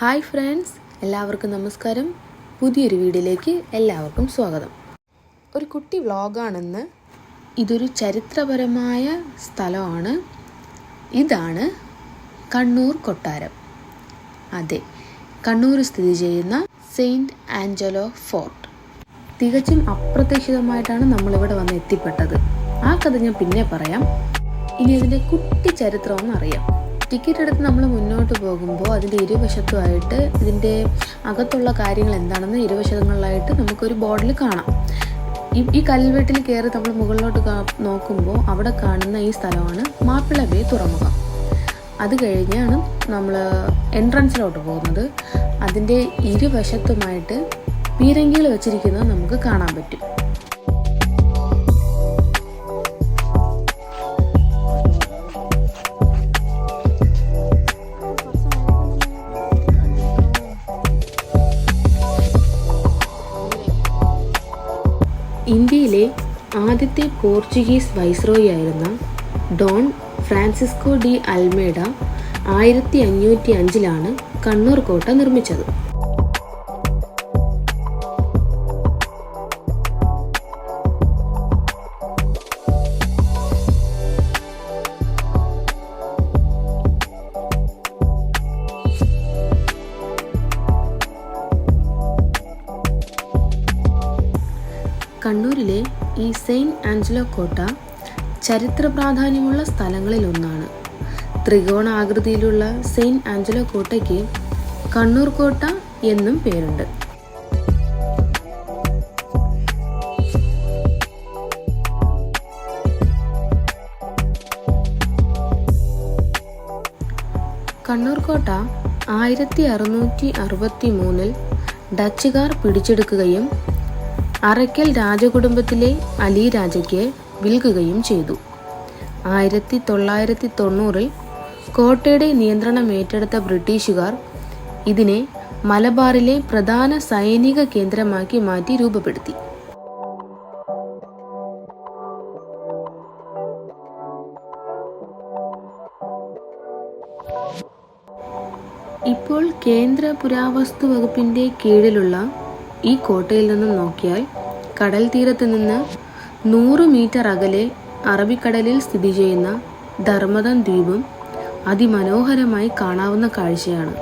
Hi friends എല്ലാവർക്കും നമസ്കാരം. പുതിയൊരു വീഡിയോയിലേക്ക് എല്ലാവർക്കും സ്വാഗതം. ഒരു കുട്ടി വ്ളോഗാണെന്ന് ഇതൊരു ചരിത്രപരമായ സ്ഥലമാണ്. ഇതാണ് കണ്ണൂർ കൊട്ടാരം. അതെ കണ്ണൂർ സ്ഥിതി ചെയ്യുന്ന സെയിന്റ് ആഞ്ചലോ ഫോർട്ട്. തികച്ചും അപ്രതീക്ഷിതമായിട്ടാണ് നമ്മളിവിടെ വന്ന് എത്തിപ്പെട്ടത്. ആ കഥ ഞാൻ പിന്നെ പറയാം. ഇനി ഇതിന്റെ കുട്ടി ചരിത്രം അറിയാം ടിക്കറ്റ് എടുത്ത് നമ്മൾ മുന്നോട്ട് പോകുമ്പോൾ അതിന്റെ ഇരുവശത്തുമായിട്ട് ഇതിന്റെ അകത്തുള്ള കാര്യങ്ങൾ എന്താണെന്ന് ഇരുവശങ്ങളിലായിട്ട് നമുക്കൊരു ബോർഡിൽ കാണാം. ഈ ഈ കൽവെട്ടിൽ കയറി നമ്മൾ മുകളിലോട്ട് നോക്കുമ്പോൾ അവിടെ കാണുന്ന ഈ സ്ഥലമാണ് മാപ്പിള ബേ തുറമുഖം. അത് കഴിഞ്ഞാണ് നമ്മൾ എൻട്രൻസിലോട്ട് പോകുന്നത്. അതിന്റെ ഇരുവശത്തുമായിട്ട് പീരങ്കികൾ വെച്ചിരിക്കുന്നത് നമുക്ക് കാണാൻ പറ്റും. ആദ്യത്തെ പോർച്ചുഗീസ് വൈസ്രോയി ആയിരുന്ന ഡോൺ ഫ്രാൻസിസ്കോ ഡി അൽമേഡ ആയിരത്തി അഞ്ഞൂറ്റി അഞ്ചിലാണ് കണ്ണൂർ കോട്ട നിർമ്മിച്ചത്. കണ്ണൂരിലെ ഈ സെയിന്റ് ആഞ്ചലോ കോട്ട ചരിത്ര പ്രാധാന്യമുള്ള സ്ഥലങ്ങളിലൊന്നാണ്. ത്രികോണ ആകൃതിയിലുള്ള സെയിന്റ് ആഞ്ചലോ കോട്ടയ്ക്ക് കണ്ണൂർ കോട്ട എന്നും പേരുണ്ട്. കണ്ണൂർ കോട്ട ആയിരത്തി അറുന്നൂറ്റി അറുപത്തി മൂന്നിൽ ഡച്ചുകാർ പിടിച്ചെടുക്കുകയും അറയ്ക്കൽ രാജകുടുംബത്തിലെ അലി രാജയ്ക്ക് വിൽക്കുകയും ചെയ്തു. ആയിരത്തി തൊള്ളായിരത്തി തൊണ്ണൂറിൽ കോട്ടയുടെ നിയന്ത്രണം ഏറ്റെടുത്ത ബ്രിട്ടീഷുകാർ ഇതിനെ മലബാറിലെ പ്രധാന സൈനിക കേന്ദ്രമാക്കി മാറ്റി രൂപപ്പെടുത്തി. ഇപ്പോൾ കേന്ദ്ര പുരാവസ്തു വകുപ്പിന്റെ കീഴിലുള്ള ഈ കോട്ടയിൽ നിന്നും നോക്കിയാൽ കടൽ തീരത്ത് നിന്ന് നൂറ് മീറ്റർ അകലെ അറബിക്കടലിൽ സ്ഥിതി ചെയ്യുന്ന ധർമ്മദം ദ്വീപും അതിമനോഹരമായി കാണാവുന്ന കാഴ്ചയാണ്.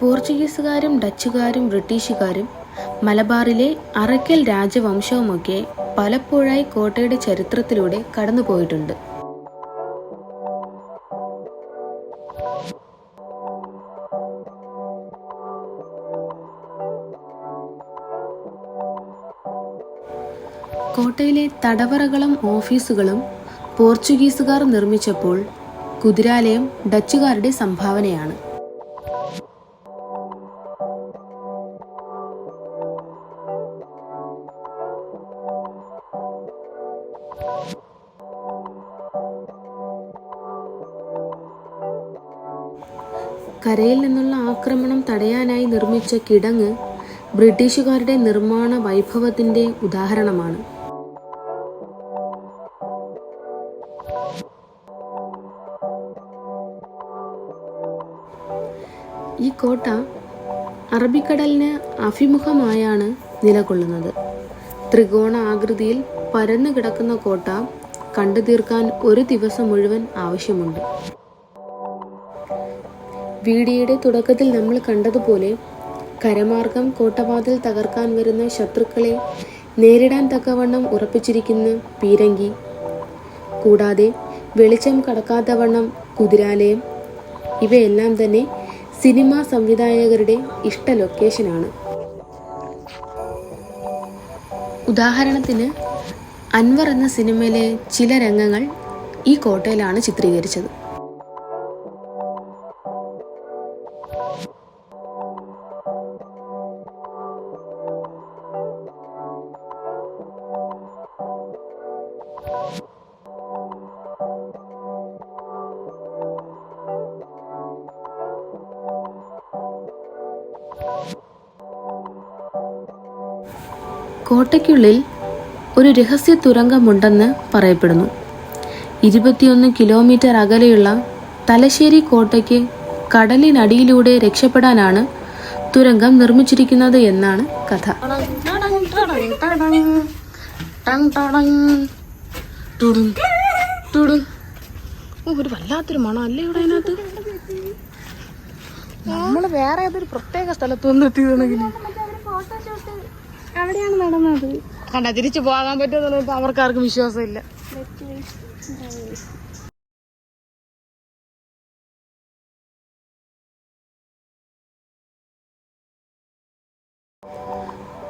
പോർച്ചുഗീസുകാരും ഡച്ചുകാരും ബ്രിട്ടീഷുകാരും മലബാറിലെ അറക്കൽ രാജവംശവുമൊക്കെ പലപ്പോഴായി കോട്ടയുടെ ചരിത്രത്തിലൂടെ കടന്നുപോയിട്ടുണ്ട്. കോട്ടയിലെ തടവറകളും ഓഫീസുകളും പോർച്ചുഗീസുകാർ നിർമ്മിച്ചപ്പോൾ കുതിരാലയം ഡച്ചുകാരുടെ സംഭാവനയാണ്. കരയിൽ നിന്നുള്ള ആക്രമണം തടയാനായി നിർമ്മിച്ച കിടങ്ങ് ബ്രിട്ടീഷുകാരുടെ നിർമ്മാണ വൈഭവത്തിന്റെ ഉദാഹരണമാണ്. ഈ കോട്ട അറബിക്കടലിന് അഭിമുഖമായാണ് നിലകൊള്ളുന്നത്. ത്രികോണ ആകൃതിയിൽ പരന്നു കിടക്കുന്ന കോട്ട കണ്ടു തീർക്കാൻ ഒരു ദിവസം മുഴുവൻ ആവശ്യമുണ്ട്. വീഡിയോയുടെ തുടക്കത്തിൽ നമ്മൾ കണ്ടതുപോലെ കരമാർഗം കോട്ടവാതിൽ തകർക്കാൻ വരുന്ന ശത്രുക്കളെ നേരിടാൻ തക്കവണ്ണം ഉറപ്പിച്ചിരിക്കുന്ന പീരങ്കി. കൂടാതെ വെളിച്ചം കടക്കാത്തവണ്ണം കുതിരാലയം. ഇവയെല്ലാം തന്നെ സിനിമാ സംവിധായകരുടെ ഇഷ്ട ലൊക്കേഷനാണ് ഉദാഹരണത്തിന് അൻവർ എന്ന സിനിമയിലെ ചില രംഗങ്ങൾ ഈ കോട്ടയിലാണ് ചിത്രീകരിച്ചത്. കോട്ടയ്ക്കുള്ളിൽ ഒരു രഹസ്യ തുരങ്കമുണ്ടെന്ന് പറയപ്പെടുന്നു. ഇരുപത്തിയൊന്ന് കിലോമീറ്റർ അകലെയുള്ള തലശ്ശേരി കോട്ടയ്ക്ക് കടലിനടിയിലൂടെ രക്ഷപ്പെടാനാണ് തുരങ്കം നിർമ്മിച്ചിരിക്കുന്നത് എന്നാണ് കഥ. ഒരു വല്ലാത്തൊരു മണം അല്ലേ ഇവിടെ നമ്മൾ വേറെ ഏതൊരു പ്രത്യേക സ്ഥലത്ത് വന്ന് എത്തിയതാണെങ്കിൽ അവിടെയാണ് നടന്നത്. കണ്ട തിരിച്ചു പോകാൻ പറ്റുമെന്ന് അവർക്ക് ആർക്കും വിശ്വാസമില്ല.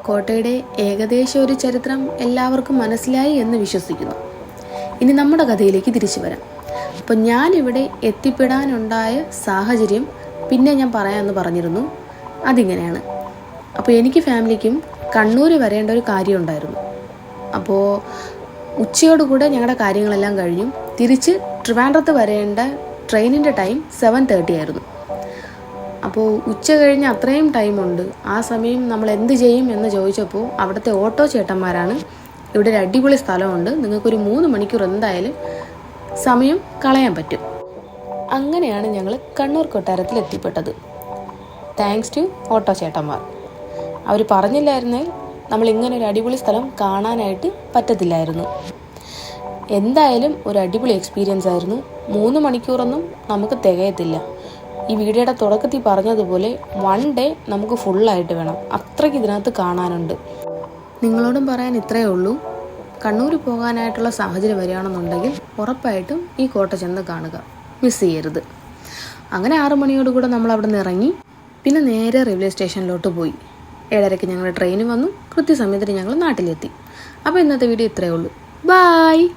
കോട്ടയുടെ ഏകദേശം ഒരു ചരിത്രം എല്ലാവർക്കും മനസ്സിലായി എന്ന് വിശ്വസിക്കുന്നു. ഇനി നമ്മുടെ കഥയിലേക്ക് തിരിച്ചു വരാം. അപ്പം ഞാനിവിടെ എത്തിപ്പെടാനുണ്ടായ സാഹചര്യം പിന്നെ ഞാൻ പറയാമെന്ന് പറഞ്ഞിരുന്നു. അതിങ്ങനെയാണ്. അപ്പോൾ എനിക്ക് ഫാമിലിക്കും കണ്ണൂർ വരേണ്ട ഒരു കാര്യം ഉണ്ടായിരുന്നു. അപ്പോൾ ഉച്ചയോടുകൂടെ ഞങ്ങളുടെ കാര്യങ്ങളെല്ലാം കഴിഞ്ഞു. തിരിച്ച് ട്രിവാൻഡ്രത്ത് വരേണ്ട ട്രെയിനിന്റെ ടൈം സെവൻ തേർട്ടി ആയിരുന്നു. അപ്പോൾ ഉച്ച കഴിഞ്ഞ് അത്രയും ടൈമുണ്ട് ആ സമയം നമ്മൾ എന്ത് ചെയ്യും എന്ന് ചോദിച്ചപ്പോൾ അവിടുത്തെ ഓട്ടോ ചേട്ടന്മാരാണ്. ഇവിടെ ഒരു അടിപൊളി സ്ഥലമുണ്ട്. നിങ്ങൾക്കൊരു മൂന്ന് മണിക്കൂർ എന്തായാലും സമയം കളയാൻ പറ്റും. അങ്ങനെയാണ് ഞങ്ങൾ കണ്ണൂർ കൊട്ടാരത്തിൽ എത്തിപ്പെട്ടത്. താങ്ക്സ് ടു ഓട്ടോ ചേട്ടന്മാർ. അവർ പറഞ്ഞില്ലായിരുന്നെങ്കിൽ നമ്മൾ ഇങ്ങനെ ഒരു അടിപൊളി സ്ഥലം കാണാനായിട്ട് പറ്റത്തില്ലായിരുന്നു. എന്തായാലും ഒരു അടിപൊളി എക്സ്പീരിയൻസ് ആയിരുന്നു. മൂന്ന് മണിക്കൂറൊന്നും നമുക്ക് തികയത്തില്ല. ഈ വീഡിയോയുടെ തുടക്കത്തിൽ പറഞ്ഞതുപോലെ വൺ ഡേ നമുക്ക് ഫുള്ളായിട്ട് വേണം. അത്രയ്ക്ക് ഇതിനകത്ത് കാണാനുണ്ട്. നിങ്ങളോടും പറയാൻ ഇത്രയേ ഉള്ളൂ. കണ്ണൂർ പോകാനായിട്ടുള്ള സാഹചര്യം വരികയാണെന്നുണ്ടെങ്കിൽ ഉറപ്പായിട്ടും ഈ കോട്ട ചെന്ന് കാണുക. മിസ് ചെയ്യരുത്. അങ്ങനെ ആറു മണിയോടുകൂടെ നമ്മൾ അവിടെ നിന്ന് ഇറങ്ങി പിന്നെ നേരെ റെയിൽവേ സ്റ്റേഷനിലോട്ട് പോയി. ഏഴരയ്ക്ക് ഞങ്ങളുടെ ട്രെയിനും വന്നു. കൃത്യസമയത്തിന് ഞങ്ങൾ നാട്ടിലെത്തി. അപ്പോൾ ഇന്നത്തെ വീഡിയോ ഇത്രയേ ഉള്ളൂ. ബായ്